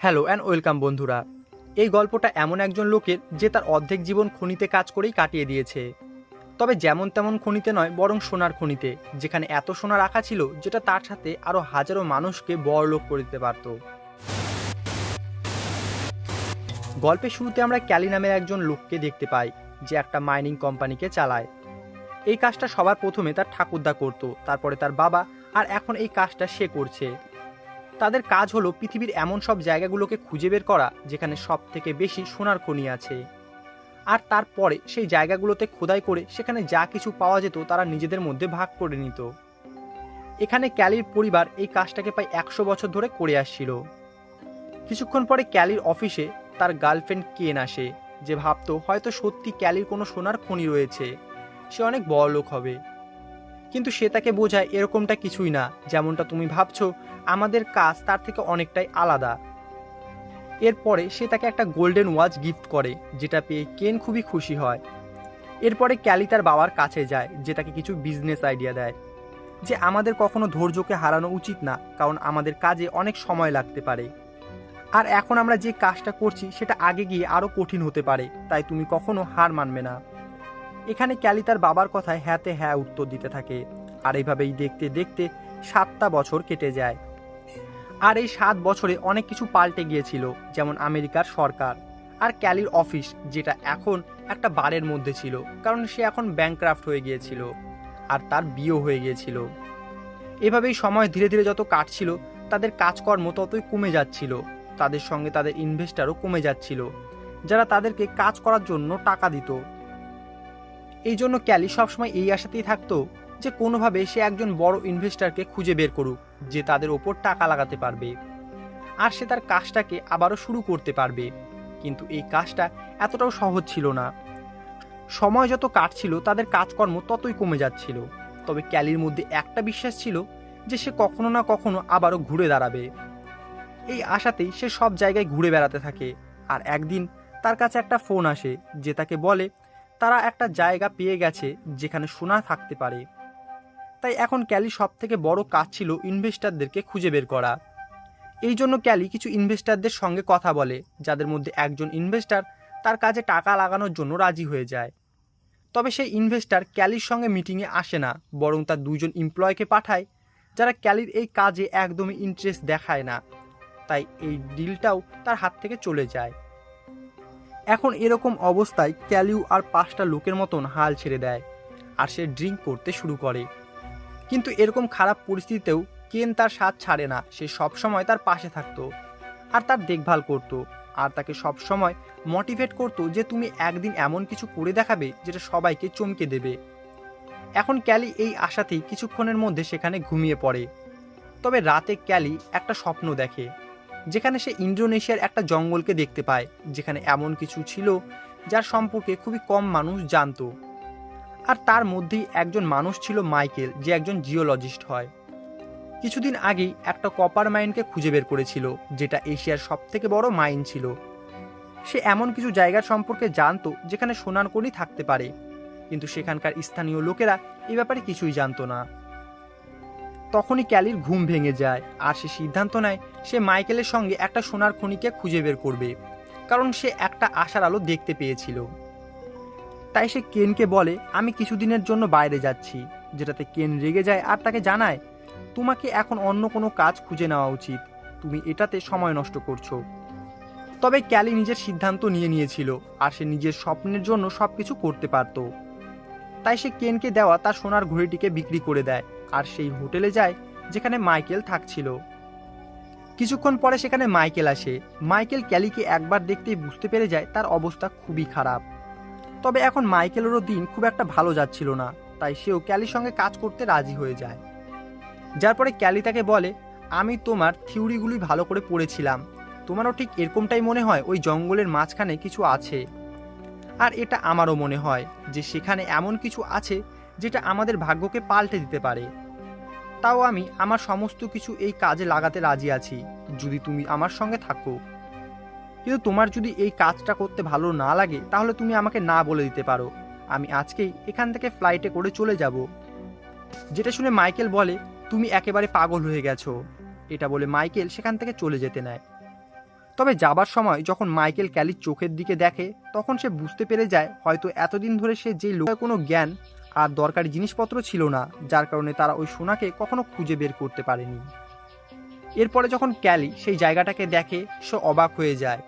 Hello and welcome বন্ধুরা। এই গল্পটা এমন একজন লোকের যে তার অর্ধেক জীবন খনিতে কাজ করেই কাটিয়ে দিয়েছে। তবে যেমন তেমন খনিতে নয়, বরং সোনার খনিতে, যেখানে এত সোনা রাখা ছিল যেটা তার সাথে আরও হাজারো মানুষকে বড়লোক করে দিতে পারত। গল্পের শুরুতে আমরা ক্যালি নামের একজন লোককে দেখতে পাই, যে একটা মাইনিং কোম্পানিকে চালায়। এই কাজটা সবার প্রথমে তার ঠাকুরদা করত, তারপরে তার বাবা, আর এখন এই কাজটা সে করছে। তাদের কাজ হলো পৃথিবীর এমন সব জায়গাগুলোকে খুঁজে বের করা, যেখানে সব থেকে বেশি সোনার খনি আছে। আর তারপরে সেই জায়গাগুলোতে খোদাই করে সেখানে যা কিছু পাওয়া যেত তারা নিজেদের মধ্যে ভাগ করে নিত। এখানে ক্যালির পরিবার এই কাজটাকে প্রায় একশো বছর ধরে করে আসছিল। কিছুক্ষণ পরে ক্যালির অফিসে তার গার্লফ্রেন্ড কেন আসে, যে ভাবতো হয়তো সত্যি ক্যালির কোনো সোনার খনি রয়েছে। সে অনেক বড় লোক হবে। কিন্তু সে তাকে বোঝায় এরকমটা কিছুই না, যেমনটা তুমি ভাবছ আমাদের কাজ তার থেকে অনেকটাই আলাদা। এরপরে সে তাকে একটা গোল্ডেন ওয়াচ গিফট করে, যেটা পেয়ে কেন খুবই খুশি হয়। এরপরে ক্যালি তার বাবার কাছে যায়, যে তাকে কিছু বিজনেস আইডিয়া দেয়। যে আমাদের কখনো ধৈর্যকে হারানো উচিত না, কারণ আমাদের কাজে অনেক সময় লাগতে পারে। আর এখন আমরা যে কাজটা করছি, সেটা আগে গিয়ে আরও কঠিন হতে পারে, তাই তুমি কখনো হার মানবে না। এখানে ক্যালি তার বাবার কথায় হ্যাঁতে হ্যাঁ উত্তর দিতে থাকে, আর এইভাবেই দেখতে দেখতে সাতটা বছর কেটে যায়। আর এই সাত বছরে অনেক কিছু পাল্টে গিয়েছিল, যেমন আমেরিকার সরকার আর ক্যালির অফিস, যেটা এখন একটা বারের মধ্যে ছিল, কারণ সে এখন ব্যাংক্রাফট হয়ে গিয়েছিল আর তার বিয়েও হয়ে গিয়েছিল। এভাবেই সময় ধীরে ধীরে যত কাটছিল, তাদের কাজকর্ম ততই কমে যাচ্ছিল। তাদের সঙ্গে তাদের ইনভেস্টারও কমে যাচ্ছিল, যারা তাদেরকে কাজ করার জন্য টাকা দিত। এই জন্য ক্যালি সবসময় এই আশাতেই থাকতো যে কোনোভাবে সে একজন বড় ইনভেস্টরকে খুঁজে বের করুক, যে তাদের ওপর টাকা লাগাতে পারবে। আর সে তার কাজটাকে আবারও শুরু করতে পারবে। কিন্তু এই কাজটা এতটাও সহজ ছিল না। সময় যত কাটছিল, তাদের কাজকর্ম ততই কমে যাচ্ছিল। তবে ক্যালির মধ্যে একটা বিশ্বাস ছিল, যে সে কখনো না কখনো আবারও ঘুরে দাঁড়াবে। এই আশাতেই সে সব জায়গায় ঘুরে বেড়াতে থাকে। আর একদিন তার কাছে একটা ফোন আসে, যে তাকে বলে, তারা একটা জায়গা পেয়ে গেছে, যেখানে সোনা থাকতে পারে। তাই এখন ক্যালি সব থেকে বড় কাজ ছিল ইনভেস্টারদেরকে খুঁজে বের করা। এই জন্য ক্যালি কিছু ইনভেস্টারদের সঙ্গে কথা বলে, যাদের মধ্যে একজন ইনভেস্টার তার কাজে টাকা লাগানোর জন্য রাজি হয়ে যায়। তবে সেই ইনভেস্টার ক্যালির সঙ্গে মিটিংয়ে আসে না, বরং তার দুজন এমপ্লয়কে পাঠায়, যারা ক্যালির এই কাজে একদমই ইন্টারেস্ট দেখায় না। তাই এই ডিলটাও তার হাত থেকে চলে যায়। এখন এরকম অবস্থায় ক্যালিউ আর পাঁচটা লোকের মতন হাল ছেড়ে দেয়, আর সে ড্রিঙ্ক করতে শুরু করে। কিন্তু এরকম খারাপ পরিস্থিতিতেও কেন তার স্বাদ ছাড়ে না? সে সবসময় তার পাশে থাকতো আর তার দেখভাল করত আর তাকে সবসময় মোটিভেট করতো যে তুমি একদিন এমন কিছু করে দেখাবে যেটা সবাইকে চমকে দেবে। এখন ক্যালি এই আশাতেই কিছুক্ষণের মধ্যে সেখানে ঘুমিয়ে পড়ে। তবে রাতে ক্যালি একটা স্বপ্ন দেখে, যেখানে সে ইন্দোনেশিয়ার একটা জঙ্গলকে দেখতে পায়, যেখানে এমন কিছু ছিল যার সম্পর্কে খুবই কম মানুষ জানতো। আর তার মধ্যেই একজন মানুষ ছিল মাইকেল, যে একজন জিওলজিস্ট হয়। কিছুদিন আগেই একটা কপার মাইনকে খুঁজে বের করেছিল, যেটা এশিয়ার সব থেকে বড় মাইন ছিল। সে এমন কিছু জায়গার সম্পর্কে জানতো, যেখানে সোনার কণি থাকতে পারে। কিন্তু সেখানকার স্থানীয় লোকেরা এই ব্যাপারে কিছুই জানতো না। তখনই ক্যালির ঘুম ভেঙে যায়, আর সে সিদ্ধান্ত নেয়, সে মাইকেলের সঙ্গে একটা সোনার খনিকে খুঁজে বের করবে। কারণ সে একটা আশার আলো দেখতে পেয়েছিল। তাই সে কেনকে বলে, আমি কিছুদিনের জন্য বাইরে যাচ্ছি, যেটাতে কেন রেগে যায় আর তাকে জানায়, তোমাকে এখন অন্য কোনো কাজ খুঁজে নেওয়া উচিত। তুমি এটাতে সময় নষ্ট করছ। তবে ক্যালি নিজের সিদ্ধান্ত নিয়ে নিয়েছিল আর সে নিজের স্বপ্নের জন্য সব কিছু করতে পারত। তাই সে কেনকে দেওয়া তার সোনার ঘড়িটিকে বিক্রি করে দেয় আর সেই হোটেলে যায় যেখানে মাইকেল থাকছিল। কিছুক্ষণ পরে সেখানে মাইকেল আসে। মাইকেল ক্যালিকে একবার দেখতেই বুঝতে পেরে যায় তার অবস্থা খুবই খারাপ। তবে এখন মাইকেলেরও দিন খুব একটা ভালো যাচ্ছিল না, তাই সেও ক্যালির সঙ্গে কাজ করতে রাজি হয়ে যায়। যার পরে ক্যালি তাকে বলে, আমি তোমার থিওরিগুলি ভালো করে পড়েছিলাম। তোমারও ঠিক এরকমটাই মনে হয়, ওই জঙ্গলের মাঝখানে কিছু আছে? আর এটা আমারও মনে হয় যে সেখানে এমন কিছু আছে যেটা আমাদের ভাগ্যকে পাল্টে দিতে পারে। তাও আমি আমার সমস্ত কিছু এই কাজে লাগাতে রাজি আছি, যদি তুমি আমার সঙ্গে থাকো। কিন্তু তোমার যদি এই কাজটা করতে ভালো না লাগে, তাহলে তুমি আমাকে না বলে দিতে পারো। আমি আজকেই এখান থেকে ফ্লাইটে করে চলে যাব। যেটা শুনে মাইকেল বলে, তুমি একেবারে পাগল হয়ে গেছো। এটা বলে মাইকেল সেখান থেকে চলে যেতে নেয়। তবে যাবার সময় যখন মাইকেল ক্যালির চোখের দিকে দেখে, তখন সে বুঝতে পেরে যায়, হয়তো এতদিন ধরে সে যে লোকের কোনো জ্ঞান আর দরকারি জিনিসপত্র ছিল না, যার কারণে তারা ওই সোনাকে কখনো খুঁজে বের করতে পারেনি। এরপরে যখন ক্যালি সেই জায়গাটাকে দেখে, সে অবাক হয়ে যায়।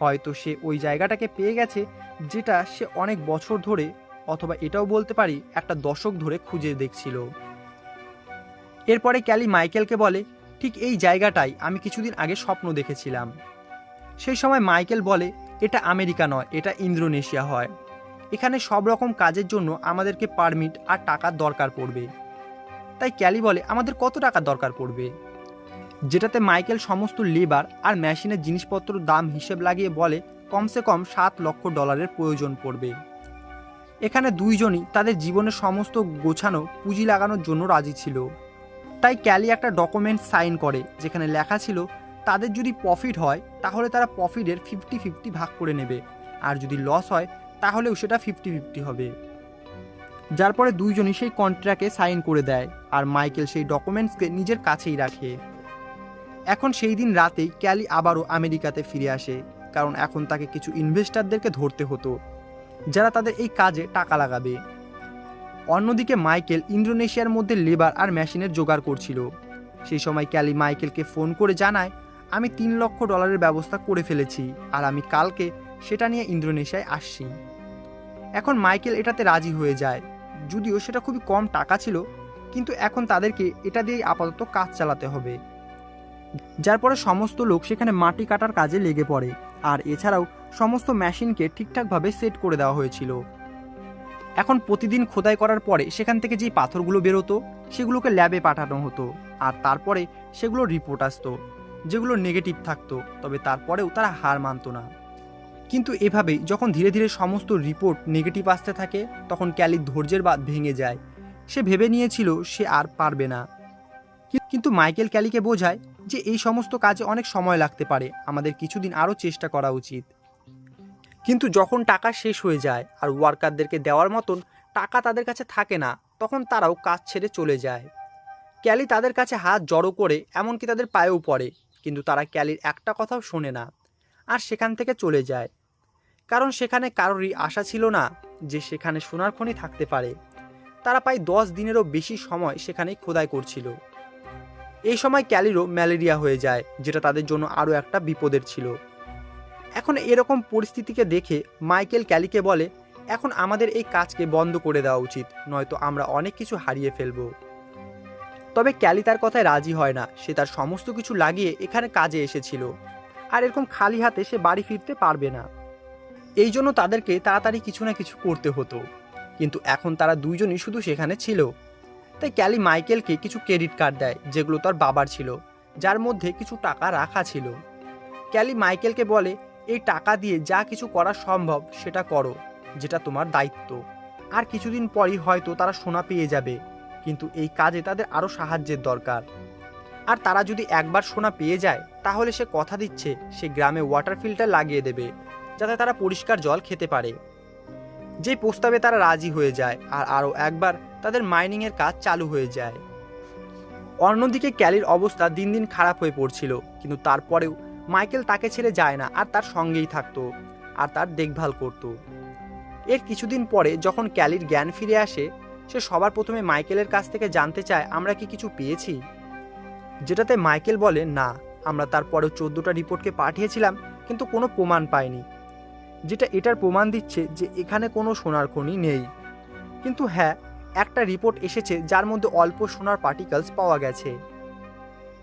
হয়তো সে ওই জায়গাটাকে পেয়ে গেছে, যেটা সে অনেক বছর ধরে, অথবা এটাও বলতে পারি, একটা দশক ধরে খুঁজে দেখছিল। এরপরে ক্যালি মাইকেলকে বলে, ঠিক এই জায়গাটাই, আমি কিছুদিন আগে স্বপ্ন দেখেছিলাম। সেই সময় মাইকেল বলে, এটা আমেরিকা নয়, এটা ইন্দোনেশিয়া হয়। এখানে সব রকম কাজের জন্য আমাদেরকে পারমিট আর টাকার দরকার পড়বে। তাই ক্যালি বলে, আমাদের কত টাকার দরকার পড়বে? যেটাতে মাইকেল সমস্ত লেবার আর মেশিনের জিনিসপত্র দাম হিসেব লাগিয়ে বলে, কমসে কম সাত লক্ষ ডলারের প্রয়োজন পড়বে। এখানে দুইজনই তাদের জীবনের সমস্ত গোছানো, পুঁজি লাগানোর জন্য রাজি ছিল। তাই ক্যালি একটা ডকুমেন্ট সাইন করে, যেখানে লেখা ছিল, তাদের যদি প্রফিট হয়, তাহলে তারা প্রফিটের ফিফটি ফিফটি ভাগ করে নেবে। আর যদি লস হয়, তাহলেও সেটা ফিফটি ফিফটি হবে। যার পরে দুইজনই সেই কন্ট্রাক্টে সাইন করে দেয়, আর মাইকেল সেই ডকুমেন্টসকে নিজের কাছেই রাখে। এখন সেই দিন রাতেই ক্যালি আবারও আমেরিকাতে ফিরে আসে, কারণ এখন তাকে কিছু ইনভেস্টারদেরকে ধরতে হতো, যারা তাদের এই কাজে টাকা লাগাবে। অন্যদিকে মাইকেল ইন্দোনেশিয়ার মধ্যে লেবার আর মেশিনের জোগাড় করছিল। সেই সময় ক্যালি মাইকেলকে ফোন করে জানায়, আমি তিন লক্ষ ডলারের ব্যবস্থা করে ফেলেছি, আর আমি কালকে সেটা নিয়ে ইন্দোনেশিয়ায় আসছি। এখন মাইকেল এটাতে রাজি হয়ে যায়, যদিও সেটা খুবই কম টাকা ছিল, কিন্তু এখন তাদেরকে এটা দিয়েই আপাতত কাজ চালাতে হবে। যার পরে সমস্ত লোক সেখানে মাটি কাটার কাজে লেগে পড়ে। আর এছাড়াও সমস্ত মেশিনকে ঠিকঠাকভাবে সেট করে দেওয়া হয়েছিল। এখন প্রতিদিন খোদাই করার পরে সেখান থেকে যেই পাথরগুলো বেরোতো, সেগুলোকে ল্যাবে পাঠানো হতো। আর তারপরে সেগুলো রিপোর্ট আসতো, যেগুলো নেগেটিভ থাকতো, তবে তারপরেও তারা হার মানতো না। কিন্তু এভাবেই যখন ধীরে ধীরে সমস্ত রিপোর্ট নেগেটিভ আসতে থাকে, তখন ক্যালির ধৈর্যের বাদ ভেঙে যায়। সে ভেবে নিয়েছিল সে আর পারবে না। কিন্তু মাইকেল ক্যালিকে বোঝায় যে এই সমস্ত কাজে অনেক সময় লাগতে পারে। আমাদের কিছুদিন আরও চেষ্টা করা উচিত। কিন্তু যখন টাকা শেষ হয়ে যায় আর ওয়ার্কারদেরকে দেওয়ার মতন টাকা তাদের কাছে থাকে না, তখন তারাও কাজ ছেড়ে চলে যায়। ক্যালি তাদের কাছে হাত জড়ো করে এমনকি তাদের পায়েও পড়ে, কিন্তু তারা ক্যালির একটা কথাও শোনে না আর সেখান থেকে চলে যায়। কারণ সেখানে কারোরই আশা ছিল না যে সেখানে সোনার খনি থাকতে পারে। তারা প্রায় দশ দিনেরও বেশি সময় সেখানেই খোদাই করছিল। এই সময় ক্যালিরও ম্যালেরিয়া হয়ে যায়, যেটা তাদের জন্য আরও একটা বিপদের ছিল। এখন এরকম পরিস্থিতিকে দেখে মাইকেল ক্যালিকে বলে, এখন আমাদের এই কাজকে বন্ধ করে দেওয়া উচিত, নয়তো আমরা অনেক কিছু হারিয়ে ফেলব। তবে ক্যালি তার কথায় রাজি হয় না, সে তার সমস্ত কিছু লাগিয়ে এখানে কাজে এসেছিল। আর এরকম খালি হাতে সে বাড়ি ফিরতে পারবে না। এই জন্য তাদেরকে তাড়াতাড়ি কিছু না কিছু করতে হতো। কিন্তু এখন তারা দুইজনই শুধু সেখানে ছিল। তাই ক্যালি মাইকেলকে কিছু ক্রেডিট কার্ড দেয়, যেগুলো তার বাবার ছিল, যার মধ্যে কিছু টাকা রাখা ছিল। ক্যালি মাইকেলকে বলে, এই টাকা দিয়ে যা কিছু করা সম্ভব, সেটা করো, যেটা তোমার দায়িত্ব। আর কিছুদিন পরই হয়তো তারা সোনা পেয়ে যাবে, কিন্তু এই কাজে তাদের আরও সাহায্যের দরকার। আর তারা যদি একবার সোনা পেয়ে যায়, তাহলে সে কথা দিচ্ছে, সে গ্রামে ওয়াটার ফিল্টার লাগিয়ে দেবে, যাতে তারা পরিষ্কার জল খেতে পারে। যে প্রস্তাবে তারা রাজি হয়ে যায় আর আরও একবার তাদের মাইনিংয়ের কাজ চালু হয়ে যায়। অন্যদিকে ক্যালির অবস্থা দিন দিন খারাপ হয়ে পড়ছিল, কিন্তু তারপরেও মাইকেল তাকে ছেড়ে যায় না আর তার সঙ্গেই থাকতো আর তার দেখভাল করত। এর কিছুদিন পরে যখন ক্যালির জ্ঞান ফিরে আসে, সে সবার প্রথমে মাইকেলের কাছ থেকে জানতে চায়, আমরা কি কিছু পেয়েছি? যেটাতে মাইকেল বলে, না, আমরা তারপরেও চোদ্দোটা রিপোর্টকে পাঠিয়েছিলাম, কিন্তু কোনো প্রমাণ পাইনি। যেটা এটার প্রমাণ দিচ্ছে যে এখানে কোনো সোনার খনি নেই। কিন্তু হ্যাঁ একটা রিপোর্ট এসেছে যার মধ্যে অল্প সোনার পার্টিকেলস পাওয়া গেছে।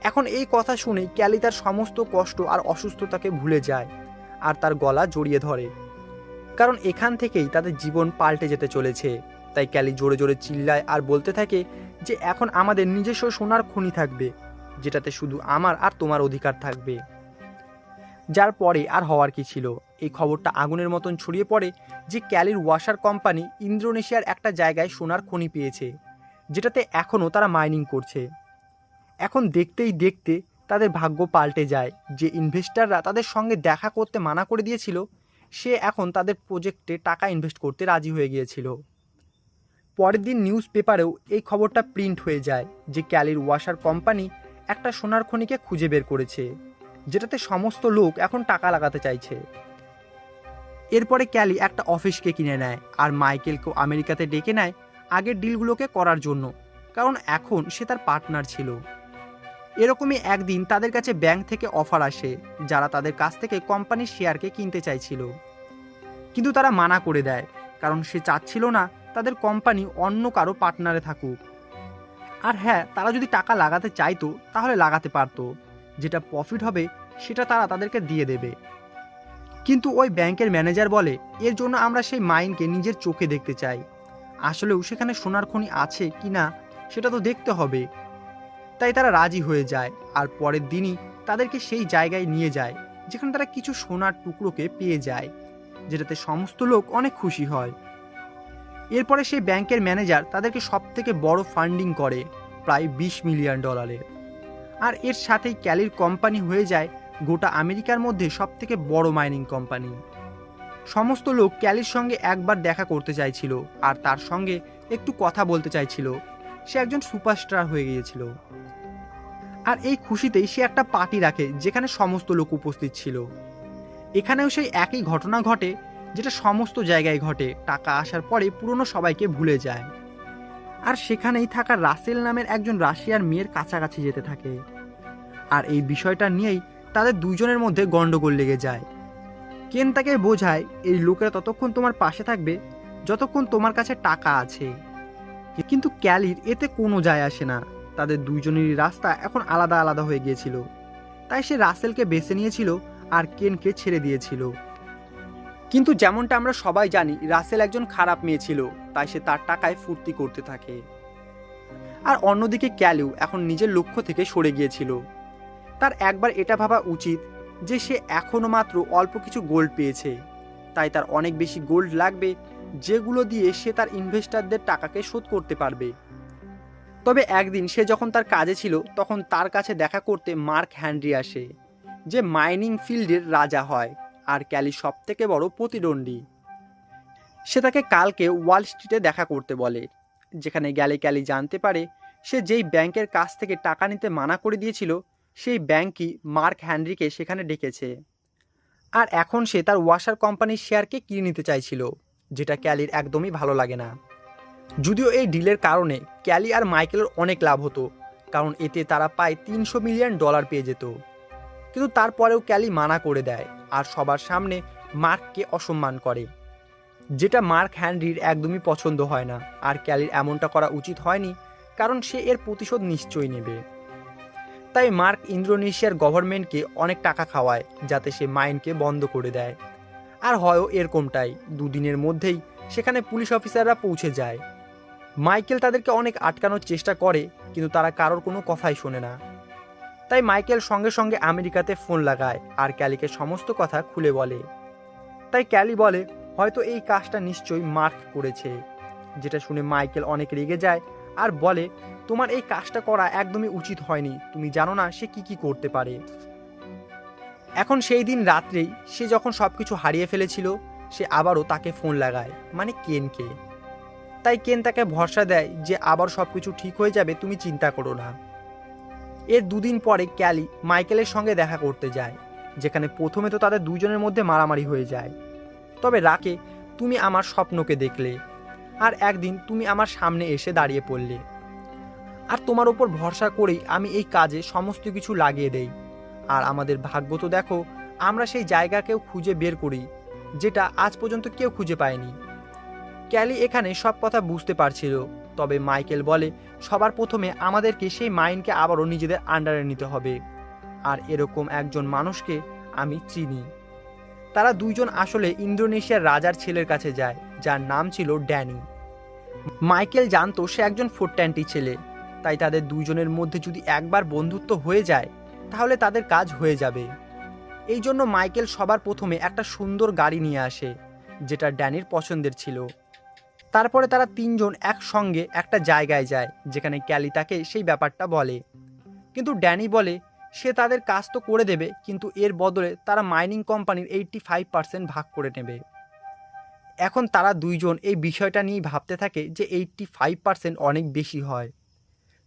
এখন এই কথা শুনে ক্যালি তার সমস্ত কষ্ট আর অসুস্থতাকে ভুলে যায় আর তার গলা জড়িয়ে ধরে। কারণ এখান থেকেই তাদের জীবন পাল্টে যেতে চলেছে। তাই ক্যালি জোরে জোরে চিল্লায় আর বলতে থাকে যে এখন আমাদের নিজস্ব সোনার খনি থাকবে, যেটাতে শুধু আমার আর তোমার অধিকার থাকবে। যার পরে আর হওয়ার কি ছিল? এই খবরটা আগুনের মতন ছড়িয়ে পড়ে যে ক্যালির ওয়াশার কোম্পানি ইন্দোনেশিয়ার একটা জায়গায় সোনার খনি পেয়েছে, যেটাতে এখনও তারা মাইনিং করছে। এখন দেখতেই দেখতে তাদের ভাগ্য পাল্টে যায়। যে ইনভেস্টাররা তাদের সঙ্গে দেখা করতে মানা করে দিয়েছিল, সে এখন তাদের প্রজেক্টে টাকা ইনভেস্ট করতে রাজি হয়ে গিয়েছিল। পরের দিন নিউজ পেপারেও এই খবরটা প্রিন্ট হয়ে যায় যে ক্যালির ওয়াশার কোম্পানি একটা সোনার খনিকে খুঁজে বের করেছে, যেটাতে সমস্ত লোক এখন টাকা লাগাতে চাইছে। এরপরে ক্যালি একটা অফিসকে কিনে নেয় আর মাইকেলকেও আমেরিকাতে ডেকে নেয় আগের ডিলগুলোকে করার জন্য, কারণ এখন সে তার পার্টনার ছিল। এরকমই একদিন তাদের কাছে ব্যাংক থেকে অফার আসে, যারা তাদের কাছ থেকে কোম্পানির শেয়ারকে কিনতে চাইছিল। কিন্তু তারা মানা করে দেয়, কারণ সে চাচ্ছিল না তাদের কোম্পানি অন্য কারও পার্টনারে থাকুক। আর হ্যাঁ তারা যদি টাকা লাগাতে চাইতো, তাহলে লাগাতে পারতো। যেটা প্রফিট হবে, সেটা তারা তাদেরকে দিয়ে দেবে। কিন্তু ওই ব্যাংকের ম্যানেজার বলে, এর জন্য আমরা সেই মাইনকে নিজের চোখে দেখতে চাই। আসলেও সেখানে সোনার খনি আছে কি না, সেটা তো দেখতে হবে। তাই তারা রাজি হয়ে যায়, আর পরের দিনই তাদেরকে সেই জায়গায় নিয়ে যায়, যেখানে তারা কিছু সোনার টুকরোকে পেয়ে যায়, যেটাতে সমস্ত লোক অনেক খুশি হয়। এরপরে সেই ব্যাংকের ম্যানেজার তাদেরকে সব থেকে বড় ফান্ডিং করে, প্রায় বিশ মিলিয়ন ডলারের। আর এর সাথেই ক্যালির কোম্পানি হয়ে যায় গোটা আমেরিকার মধ্যে সব থেকে বড় মাইনিং কোম্পানি সমস্ত লোক ক্যালির সঙ্গে একবার দেখা করতে চাইছিল, আর তার সঙ্গে একটু কথা বলতে চাইছিল। সে একজন সুপারস্টার হয়ে গিয়েছিল। আর এই খুশিতেই সে একটা পার্টি রাখে, যেখানে সমস্ত লোক উপস্থিত ছিল। এখানেও সেই একই ঘটনা ঘটে, যেটা সমস্ত জায়গায় ঘটে। টাকা আসার পরে পুরনো সবাইকে ভুলে যায়। আর সেখানেই থাকা রাসেল নামের একজন রাশিয়ার মেয়ের কাছাকাছি যেতে থাকে। আর এই বিষয়টা নিয়েই তাদের দুজনের মধ্যে গন্ডগোল লেগে যায়। কেন তাকে বোঝায়, এই লোকেরা ততক্ষণ তোমার পাশে থাকবে, যতক্ষণ তোমার কাছে টাকা আছে। কিন্তু ক্যালির এতে কোনো যায় আসে না। তাদের দুইজনেরই রাস্তা এখন আলাদা আলাদা হয়ে গিয়েছিল। তাই সে রাসেলকে বেছে নিয়েছিল আর কেনকে ছেড়ে দিয়েছিল। কিন্তু যেমনটা আমরা সবাই জানি, রাসেল একজন খারাপ মেয়ে ছিল, তাই সে তার টাকায় ফুর্তি করতে থাকে। আর অন্যদিকে ক্যালিউ এখন নিজের লক্ষ্য থেকে সরে গিয়েছিল। তার একবার এটা ভাবা উচিত যে সে এখনও মাত্র অল্প কিছু গোল্ড পেয়েছে। তাই তার অনেক বেশি গোল্ড লাগবে, যেগুলো দিয়ে সে তার ইনভেস্টারদের টাকাকে শোধ করতে পারবে। তবে একদিন সে যখন তার কাজে ছিল, তখন তার কাছে দেখা করতে মার্ক হ্যান্ড্রি আসে, যে মাইনিং ফিল্ডের রাজা হয় আর ক্যালি সব থেকে বড় প্রতিদ্বন্দ্বী। সে তাকে কালকে ওয়াল স্ট্রিটে দেখা করতে বলে, যেখানে গেলে ক্যালি জানতে পারে সে যেই ব্যাংকের কাছ থেকে টাকা নিতে মানা করে দিয়েছিল সেই ব্যাংকই মার্ক হ্যানরিকে সেখানে ডেকেছে। আর এখন সে তার ওয়াশার কোম্পানির শেয়ারকে কিনে নিতে চাইছিল, যেটা ক্যালির একদমই ভালো লাগে না। যদিও এই ডিলের কারণে ক্যালি আর মাইকেলের অনেক লাভ হতো, কারণ এতে তারা প্রায় তিনশো মিলিয়ন ডলার পেয়ে যেত। কিন্তু তারপরেও ক্যালি মানা করে দেয় আর সবার সামনে মার্ককে অসম্মান করে, যেটা মার্ক হ্যানরির একদমই পছন্দ হয় না। আর ক্যালির এমনটা করা উচিত হয়নি, কারণ সে এর প্রতিশোধ নিশ্চয়ই নেবে। তাই মার্ক ইন্দোনেশিয়ার গভর্নমেন্টকে অনেক টাকা খাওয়ায় যাতে সে মাইনকে বন্ধ করে দেয়। আর হয়ও এরকমটাই, দুদিনের মধ্যেই সেখানে পুলিশ অফিসাররা পৌঁছে যায়। মাইকেল তাদেরকে অনেক আটকানোর চেষ্টা করে, কিন্তু তারা কারোর কোনো কথাই শোনে না। তাই মাইকেল সঙ্গে সঙ্গে আমেরিকাতে ফোন লাগায় আর ক্যালিকে সমস্ত কথা খুলে বলে। তাই ক্যালি বলে, হয়তো এই কাজটা নিশ্চয়ই মার্ক করেছে। যেটা শুনে মাইকেল অনেক রেগে যায় আর বলে তোমার এই কাজটা করা একদমই উচিত হয়নি। তুমি জানো না সে কি কি করতে পারে। এখন সেই দিন রাত্রেই সে যখন সব কিছু হারিয়ে ফেলেছিল, সে আবারও তাকে ফোন লাগায় মানে কেনকে। তাই কেন তাকে ভরসা দেয় যে আবার সব কিছু ঠিক হয়ে যাবে তুমি চিন্তা করো না। এর দুদিন পরে ক্যালি মাইকেলের সঙ্গে দেখা করতে যায়, যেখানে প্রথমে তো তাদের দুজনের মধ্যে মারামারি হয়ে যায়। তবে রাকে, তুমি আমার স্বপ্নকে দেখলে, আর একদিন তুমি আমার সামনে এসে দাঁড়িয়ে পড়লে। আর তোমার ওপর ভরসা করেই আমি এই কাজে সমস্ত কিছু লাগিয়ে দেই। আর আমাদের ভাগ্য তো দেখো, আমরা সেই জায়গাকেও খুঁজে বের করি, যেটা আজ পর্যন্ত কেউ খুঁজে পায়নি। ক্যালি এখানে সব কথা বুঝতে পারছিল, তবে মাইকেল বলে, সবার প্রথমে আমাদেরকে সেই মাইনকে আবারও নিজেদের আন্ডারে নিতে হবে। আর এরকম একজন মানুষকে আমি চিনি। তারা দুইজন আসলে ইন্দোনেশিয়ার রাজার ছেলের কাছে যায়, যার নাম ছিল ড্যানি। মাইকেল জানতো সে একজন ফোরট্যান্টি ছেলে। তাই তাদের দুইজনের মধ্যে যদি একবার বন্ধুত্ব হয়ে যায়, তাহলে তাদের কাজ হয়ে যাবে। এই জন্য মাইকেল সবার প্রথমে একটা সুন্দর গাড়ি নিয়ে আসে, যেটা ড্যানির পছন্দের ছিল। তারপরে তারা তিনজন একসঙ্গে একটা জায়গায় যায়, যেখানে ক্যালি তাকে সেই ব্যাপারটা বলে। কিন্তু ড্যানি বলে, সে তাদের কাজ তো করে দেবে, কিন্তু এর বদলে তারা মাইনিং কোম্পানির এইটটি ফাইভ পার্সেন্ট ভাগ করে নেবে। এখন তারা দুইজন এই বিষয়টা নিয়েই ভাবতে থাকে যে এইটটি ফাইভ পার্সেন্ট অনেক বেশি হয়।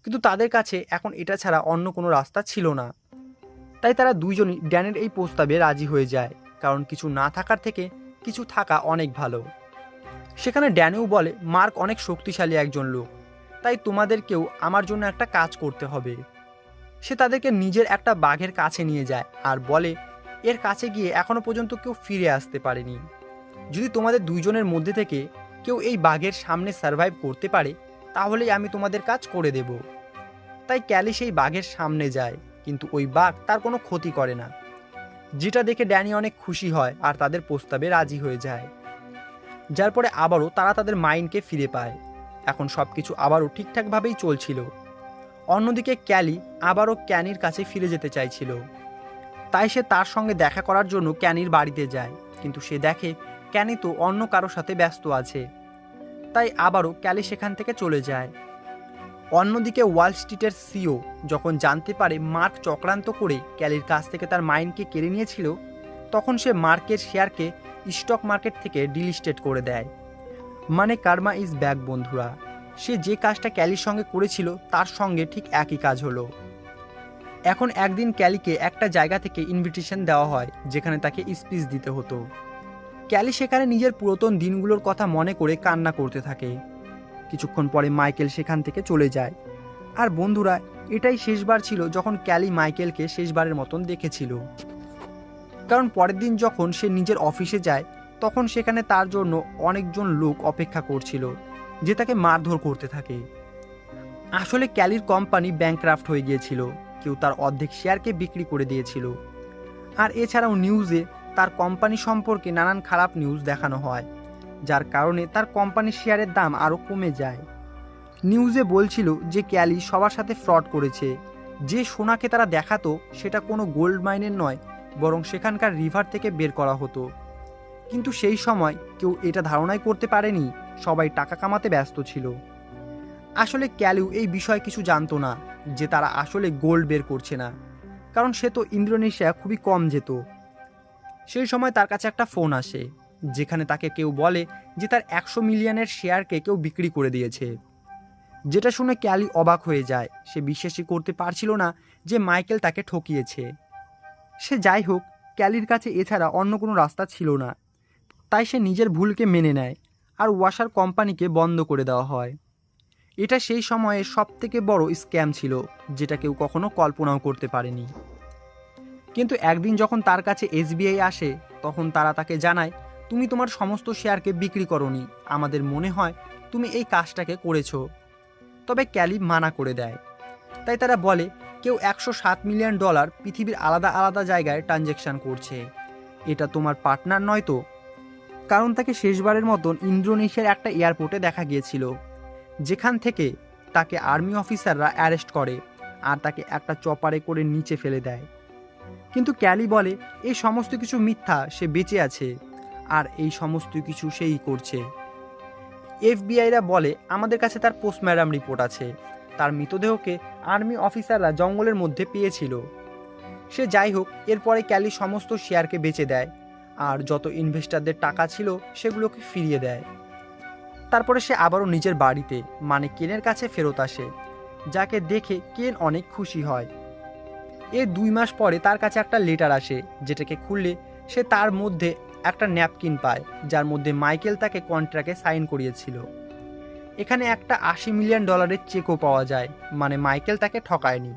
কিন্তু তাদের কাছে এখন এটা ছাড়া অন্য কোনো রাস্তা ছিল না। তাই তারা দুইজনই ড্যানের এই প্রস্তাবে রাজি হয়ে যায়, কারণ কিছু না থাকার থেকে কিছু থাকা অনেক ভালো। সেখানে ড্যানেও বলে, মার্ক অনেক শক্তিশালী একজন লোক, তাই তোমাদেরকেও আমার জন্য একটা কাজ করতে হবে। সে তাদেরকে নিজের একটা বাঘের কাছে নিয়ে যায় আর বলে, এর কাছে গিয়ে এখনও পর্যন্ত কেউ ফিরে আসতে পারেনি। যদি তোমাদের দুইজনের মধ্যে থেকে কেউ এই বাঘের সামনে সার্ভাইভ করতে পারে তাহলেই আমি তোমাদের কাজ করে দেব। তাই ক্যালি সেই বাঘের সামনে যায়, কিন্তু ওই বাঘ তার কোনো ক্ষতি করে না। যেটা দেখে ড্যানি অনেক খুশি হয় আর তাদের প্রস্তাবে রাজি হয়ে যায়। যার পরে আবারও তারা তাদের মাইন্ডকে ফিরে পায়। এখন সব কিছু আবারও ঠিকঠাকভাবেই চলছিল। অন্যদিকে ক্যালি আবারও ক্যানির কাছে ফিরে যেতে চাইছিল। তাই সে তার সঙ্গে দেখা করার জন্য ক্যানির বাড়িতে যায়, কিন্তু সে দেখে ক্যানি তো অন্য কারোর সাথে ব্যস্ত আছে। তাই আবারও ক্যালি সেখান থেকে চলে যায়। অন্যদিকে ওয়াল স্ট্রিটের সিও যখন জানতে পারে মার্ক চক্রান্ত করে ক্যালির কাছ থেকে তার মাইন্ডকে কেড়ে নিয়েছিল, তখন সে মার্কের শেয়ারকে স্টক মার্কেট থেকে ডিলিস্টেড করে দেয়। মানে কার্মা ইজ ব্যাক, বন্ধুরা। সে যে কাজটা ক্যালির সঙ্গে করেছিল, তার সঙ্গে ঠিক একই কাজ হলো। এখন একদিন ক্যালিকে একটা জায়গা থেকে ইনভিটেশন দেওয়া হয়, যেখানে তাকে স্পিচ দিতে হতো। ক্যালি সেখানে নিজের পুরাতন দিনগুলোর কথা মনে করে কান্না করতে থাকে। কিছুক্ষণ পরে মাইকেল সেখান থেকে চলে যায়। আর বন্ধুরা, এটাই শেষবার ছিল যখন ক্যালি মাইকেলকে শেষবারের মতন দেখেছিল। কারণ পরের দিন যখন সে নিজের অফিসে যায়, তখন সেখানে তার জন্য অনেকজন লোক অপেক্ষা করছিল, যে তাকে মারধর করতে থাকে। আসলে ক্যালির কোম্পানি ব্যাংক্রাফট হয়ে গিয়েছিল, কেউ তার অর্ধেক শেয়ারকে বিক্রি করে দিয়েছিল। আর এছাড়াও নিউজে তার কোম্পানি সম্পর্কে নানান খারাপ নিউজ দেখানো হয়, যার কারণে তার কোম্পানির শেয়ারের দাম আরও কমে যায়। নিউজে বলছিল যে ক্যালি সবার সাথে ফ্রড করেছে। যে সোনাকে তারা দেখাতো, সেটা কোনো গোল্ড মাইনের নয়, বরং সেখানকার রিভার থেকে বের করা হতো। কিন্তু সেই সময় কেউ এটা ধারণাই করতে পারেনি, সবাই টাকা কামাতে ব্যস্ত ছিল। আসলে ক্যালিউ এই বিষয়ে কিছু জানতো না, যে তারা আসলে গোল্ড বের করছে না। কারণ সে তো ইন্দোনেশিয়া খুবই কম যেত। সেই সময় তার কাছে একটা ফোন আসে, যেখানে তাকে কেউ বলে যে তার একশো মিলিয়নের শেয়ারকে কেউ বিক্রি করে দিয়েছে। যেটা শুনে ক্যালি অবাক হয়ে যায়। সে বিশ্বাসই করতে পারছিল না যে মাইকেল তাকে ঠকিয়েছে। সে যাই হোক, ক্যালির কাছে এছাড়া অন্য কোনো রাস্তা ছিল না। তাই সে নিজের ভুলকে মেনে নেয় আর ওয়াশার কোম্পানিকে বন্ধ করে দেওয়া হয়। এটা সেই সময়ে সব থেকে বড় স্ক্যাম ছিল, যেটা কেউ কখনো কল্পনাও করতে পারেনি। কিন্তু একদিন যখন তার কাছে এসবিআই আসে, তখন তারা তাকে জানায়, তুমি তোমার সমস্ত শেয়ারকে বিক্রি করনি। আমাদের মনে হয় তুমি এই কাজটাকে করেছ। তবে ক্যালি মানা করে দেয়। তাই তারা বলে, কেউ একশো সাত মিলিয়ন ডলার পৃথিবীর আলাদা আলাদা জায়গায় ট্রানজ্যাকশন করছে। এটা তোমার পার্টনার নয় তো? কারণ তাকে শেষবারের মতন ইন্দোনেশিয়ার একটা এয়ারপোর্টে দেখা গিয়েছিল, যেখান থেকে তাকে আর্মি অফিসাররা অ্যারেস্ট করে আর তাকে একটা চপারে করে নিচে ফেলে দেয়। কিন্তু ক্যালি বলে এই সমস্ত কিছু মিথ্যা, সে বেঁচে আছে। আর এই সমস্ত কিছু সেই করছে। এফবিআইরা বলে, আমাদের কাছে তার পোস্টম্যাডাম রিপোর্ট আছে। তার মৃতদেহকে আর্মি অফিসাররা জঙ্গলের মধ্যে পেয়েছিল। সে যাই হোক, এরপরে ক্যালি সমস্ত শেয়ারকে বেচে দেয়। আর যত ইনভেস্টারদের টাকা ছিল, সেগুলোকে ফিরিয়ে দেয়। তারপরে সে আবারও নিজের বাড়িতে মানে কেনের কাছে ফেরত আসে, যাকে দেখে কেন অনেক খুশি হয়। এর দুই মাস পরে তার কাছে একটা লেটার আসে, যেটাকে খুললে সে তার মধ্যে একটা ন্যাপকিন পায়, যার মধ্যে মাইকেল তাকে কন্ট্রাক্টে সাইন করিয়েছিল। এখানে একটা আশি মিলিয়ন ডলারের চেকও পাওয়া যায় মানে মাইকেল তাকে ঠকায়নি।